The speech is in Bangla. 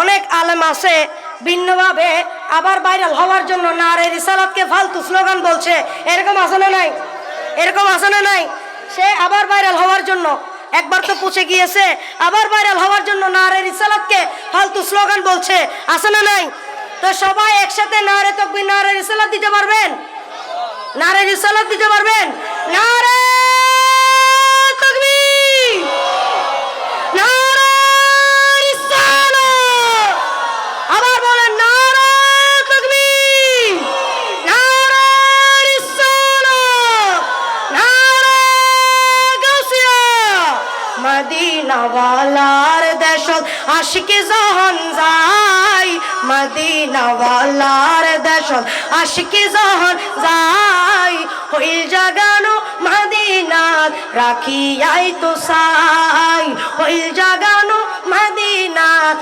অনেক আলেম আছে, ভিন্নভাবে আবার ভাইরাল হওয়ার জন্য নারে রিসালাতকে ফালতু স্লোগান বলছে। এরকম আছে না নাই? এরকম আছে না নাই? সে আবার ভাইরাল হওয়ার জন্য, একবার তো পুছে গিয়েছে, আবার ভাইরাল হওয়ার জন্য নারে রিসালাতকে ফালতু স্লোগান বলছে। আছে না নাই? তো সবাই একসাথে নারে তকবির, নারে রিসালাত দিতে পারবেন? নারে রিসালাত দিতে পারবেন? মদিনাওয়ালার দেশত, আশিকি জহন যাই মদিনাওয়ালার দেশত, আশিকি জহন যাই হইল জাগানো মদিনাত, রাখিয়াই তো সাই হইল জাগানো মদিনাত